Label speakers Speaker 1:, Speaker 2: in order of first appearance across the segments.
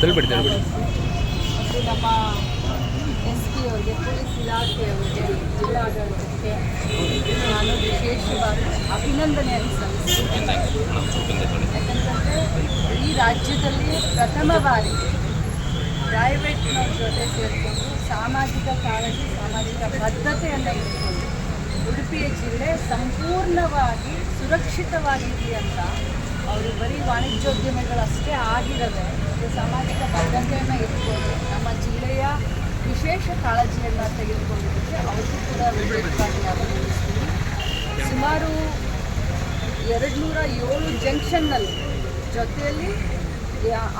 Speaker 1: ತಳ್ಬಿಡಿ ತಳ್ಬಿಡಿ
Speaker 2: ನಮ್ಮ S P ಅವರಿಗೆ, ಪೊಲೀಸ್ ಇಲಾಖೆಯವರಿಗೆ ಜಿಲ್ಲಾಡಳಿತಕ್ಕೆ ನಾನು ವಿಶೇಷವಾಗಿ ಅಭಿನಂದನೆಯನ್ನು ಸಲ್ಲಿಸ್ತೀನಿ ಯಾಕಂತಂದರೆ ಈ ರಾಜ್ಯದಲ್ಲಿ ಪ್ರಥಮ ಬಾರಿಗೆ ಪ್ರೈವೇಟ್ನವ್ರ ಜೊತೆ ಸೇರಿಕೊಂಡು ಸಾಮಾಜಿಕ ಕಾಳಜಿ, ಸಾಮಾಜಿಕ ಬದ್ಧತೆಯನ್ನು ಇಟ್ಕೊಂಡು ಉಡುಪಿಯ ಜಿಲ್ಲೆ ಸಂಪೂರ್ಣವಾಗಿ ಸುರಕ್ಷಿತವಾಗಿದೆ ಅಂತ ಅವರು ಬರೀ ವಾಣಿಜ್ಯೋದ್ಯಮಿಗಳಷ್ಟೇ ಆಗಿರದೆ ಸಾಮಾಜಿಕ ಬದ್ಧತೆಯನ್ನು ಇಟ್ಕೊಂಡು ನಮ್ಮ ಜಿಲ್ಲೆಯ ವಿಶೇಷ ಕಾಳಜಿಯನ್ನು ತೆಗೆದುಕೊಂಡಿದ್ದಕ್ಕೆ ಅವರು ಕೂಡ ಅಭಿನಂದಿಸ್ತೀನಿ. ಸುಮಾರು ಎರಡು ನೂರ ಏಳು ಜಂಕ್ಷನ್ನಲ್ಲಿ ಜೊತೆಯಲ್ಲಿ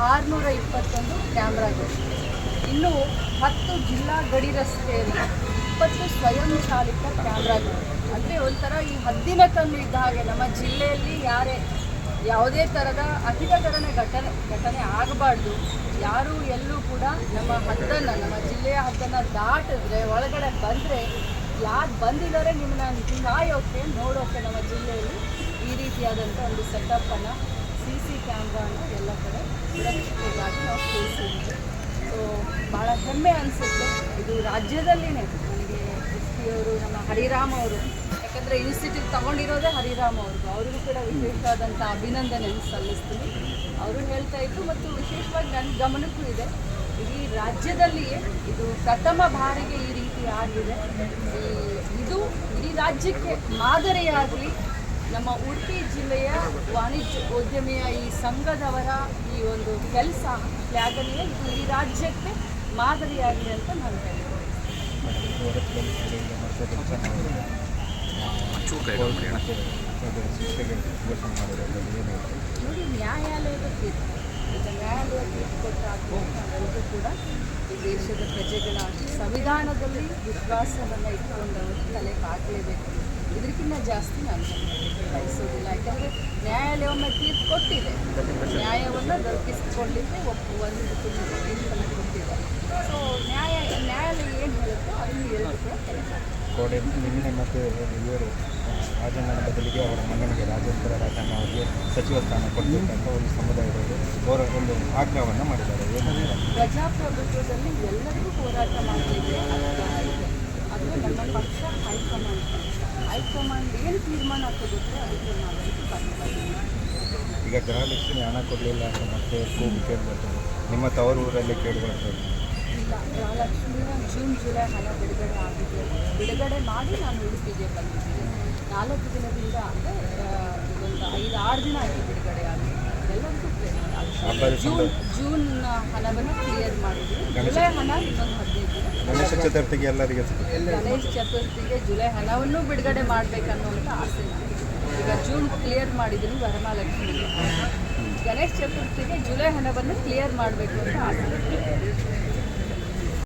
Speaker 2: ಆರುನೂರ ಇಪ್ಪತ್ತೊಂದು ಕ್ಯಾಮ್ರಾಗಳು ಇನ್ನು ಹತ್ತು ಜಿಲ್ಲಾ ಗಡಿ ರಸ್ತೆಯಲ್ಲಿ ಇಪ್ಪತ್ತು ಸ್ವಯಂ ಚಾಲಿತ ಕ್ಯಾಮ್ರಾಗಳು ಅಂದರೆ ಒಂಥರ ಈ ಹದ್ದಿನ ತಂದು ಇದ್ದ ಹಾಗೆ ನಮ್ಮ ಜಿಲ್ಲೆಯಲ್ಲಿ ಯಾರೇ ಯಾವುದೇ ಥರದ ಅಹಿತಕರಣ ಘಟನೆ ಘಟನೆ ಆಗಬಾರ್ದು. ಯಾರು ಎಲ್ಲೂ ಕೂಡ ನಮ್ಮ ಹದ್ದನ್ನು ನಮ್ಮ ಜಿಲ್ಲೆಯ ಹದ್ದನ್ನು ದಾಟಿದ್ರೆ, ಒಳಗಡೆ ಬಂದರೆ ಯಾರು ಬಂದಿದ್ದಾರೆ ನಿಮ್ಮನ್ನ ಕಾಯೋಕ್ಕೆ ನೋಡೋಕ್ಕೆ ನಮ್ಮ ಜಿಲ್ಲೆಯಲ್ಲಿ ಈ ರೀತಿಯಾದಂಥ ಒಂದು ಸೆಟಪ್ಪನ್ನು ಸಿ ಸಿ ಕ್ಯಾಮ್ರಾನ ಎಲ್ಲ ಕಡೆ ಸುರಕ್ಷಿತವಾಗಿ ನಾವು ಕೂರಿಸಿದ್ವಿ ಸೊ ಭಾಳ ಹೆಮ್ಮೆ ಅನಿಸುತ್ತೆ. ಇದು ರಾಜ್ಯದಲ್ಲಿನೇ. ನಮಗೆ ಎಸ್ ಪಿ ಅವರು, ನಮ್ಮ ಹರಿರಾಮ್ ಅವರು ಯಾಕಂದರೆ ಇನ್ಸ್ಟಿಟ್ಯೂಟ್ ತಗೊಂಡಿರೋದೇ ಹರಿರಾಮ್ ಅವ್ರಿಗೂ ಅವ್ರಿಗೂ ಕೂಡ ವಿಶೇಷವಾದಂಥ ಅಭಿನಂದನೆ ಸಲ್ಲಿಸ್ತೀನಿ. ಅವರು ಹೇಳ್ತಾ ಇದ್ರು ಮತ್ತು ವಿಶೇಷವಾಗಿ ನನ್ನ ಗಮನಕ್ಕೂ ಇದೆ. ಇಡೀ ರಾಜ್ಯದಲ್ಲಿಯೇ ಇದು ಪ್ರಥಮ ಬಾರಿಗೆ ಈ ರೀತಿ ಆಗಿದೆ. ಇದು ಇಡೀ ರಾಜ್ಯಕ್ಕೆ ಮಾದರಿಯಾಗಲಿ ನಮ್ಮ ಉಡುಪಿ ಜಿಲ್ಲೆಯ ವಾಣಿಜ್ಯ ಉದ್ಯಮಿಯ ಈ ಸಂಘದವರ ಈ ಒಂದು ಕೆಲಸ ತ್ಯಾಗನೆಯ ಇದು ಈ ರಾಜ್ಯಕ್ಕೆ ಮಾದರಿಯಾಗಲಿ ಅಂತ ನಾನು ಹೇಳ್ತೀನಿ.
Speaker 1: ಇಟ್ಬಿಡಿ ಅಣ್ಣ.
Speaker 2: ನೋಡಿ, ನ್ಯಾಯಾಲಯದ ತೀರ್ಪು. ಈಗ ನ್ಯಾಯಾಲಯ ತೀರ್ಪು ಕೊಟ್ಟಾದ್ಮೇಲೆ ನಾವೆಲ್ಲರೂ ಕೂಡ ಈ ದೇಶದ ಪ್ರಜೆಗಳಾಗಿ ಸಂವಿಧಾನದಲ್ಲಿ ವಿಶ್ವಾಸವನ್ನು ಇಟ್ಕೊಂಡವರು ತಲೆ ಹಾಕಲೇಬೇಕು ಇದಕ್ಕಿಂತ ಜಾಸ್ತಿ ನಾನು ಬಯಸೋದಿಲ್ಲ. ಯಾಕಂದರೆ ನ್ಯಾಯಾಲಯ ಒಮ್ಮೆ ತೀರ್ಪು ಕೊಟ್ಟಿದೆ. ನ್ಯಾಯವನ್ನು ದೊರಕಿಸಿಕೊಳ್ಳಿಕ್ಕೆ ಒಪ್ಪು ಒಂದು ತೀರ್ಪನ್ನು ಕೊಟ್ಟಿದೆ ಸೊ ನ್ಯಾಯ, ನ್ಯಾಯಾಲಯ ಏನು ಹೇಳುತ್ತೋ ಅದನ್ನು ಹೇಳೋದು ಕೂಡ ಕೆಲಸ
Speaker 3: ಕೋಡೆ ನಿನ್ನೆ ಮತ್ತು ಇವರು ರಾಜಣ್ಣನ ಬದಲಿಗೆ ಅವರ ಮಗನಿಗೆ ರಾಜೇಂದ್ರ ರಾಜಣ್ಣ ಅವರಿಗೆ ಸಚಿವ ಸ್ಥಾನ ಕೊಡಬೇಕಂತ ಒಂದು ಸಮುದಾಯದವರು ಅವರ ಒಂದು ಆಗ್ರಹವನ್ನು ಮಾಡಿದ್ದಾರೆ.
Speaker 2: ಪ್ರಜಾಪ್ರಭುತ್ವದಲ್ಲಿ ಎಲ್ಲರಿಗೂ ಹೋರಾಟ ಮಾಡಲಿಕ್ಕೆ ಆದರೆ ನಮ್ಮ ಪಕ್ಷ ಹೈಕಮಾಂಡ್ ಹೈಕಮಾಂಡ್ ಏನು ತೀರ್ಮಾನ ತಗುತ್ತೆ ಅದಕ್ಕೆ ನಾವೆಲ್ಲರೂ.
Speaker 3: ಈಗ ಗೃಹಲಕ್ಷ್ಮಿ ಹಣ ಕೊಡಲಿಲ್ಲ ಅಂತ ಮತ್ತೆ ಕೂಗು ಕೇಳಿಬರ್ತದೆ ನಿಮ್ಮ ತವರು ಊರಲ್ಲಿ ಕೇಳಿಬರ್ತದೆ
Speaker 2: ಇಲ್ಲ. ಗೃಹಲಕ್ಷ್ಮಿಯ ಜೂನ್ ಜುಲೈ ಹಣ ಬಿಡುಗಡೆ ಆಗಿದೆ. ಬಿಡುಗಡೆ ಮಾಡಿ ನಾನು ಉಡುಪಿಗೆ ಬಂದಿದ್ದೀನಿ. ನಾಲ್ಕು ದಿನದಿಂದ ಅಂದರೆ ಒಂದು ಐದು ಆರು ದಿನ ಆಯಿತು ಬಿಡುಗಡೆ ಆಗಿ. ಎಲ್ಲರಿಗೂ ಜೂನ್ ಜೂನ್ ಹಣವನ್ನು ಕ್ಲಿಯರ್ ಮಾಡಿದ್ವಿ ಜುಲೈ ಹಣ ಇನ್ನೊಂದು ಹದಿನೈದು ದಿನ.
Speaker 3: ಗಣೇಶ ಚತುರ್ಥಿಗೆ ಎಲ್ಲರಿಗೆ
Speaker 2: ಗಣೇಶ ಚತುರ್ಥಿಗೆ ಜುಲೈ ಹಣವನ್ನು ಬಿಡುಗಡೆ ಮಾಡಬೇಕನ್ನುವಂಥ ಆಸೆ. ಈಗ ಜೂನ್ ಕ್ಲಿಯರ್ ಮಾಡಿದ್ದೀನಿ ವರಮಹಾಲಕ್ಷ್ಮಿಗೆ ಗಣೇಶ ಚತುರ್ಥಿಗೆ ಜುಲೈ ಹಣವನ್ನು ಕ್ಲಿಯರ್ ಮಾಡಬೇಕು ಅಂತ ಆಸೆ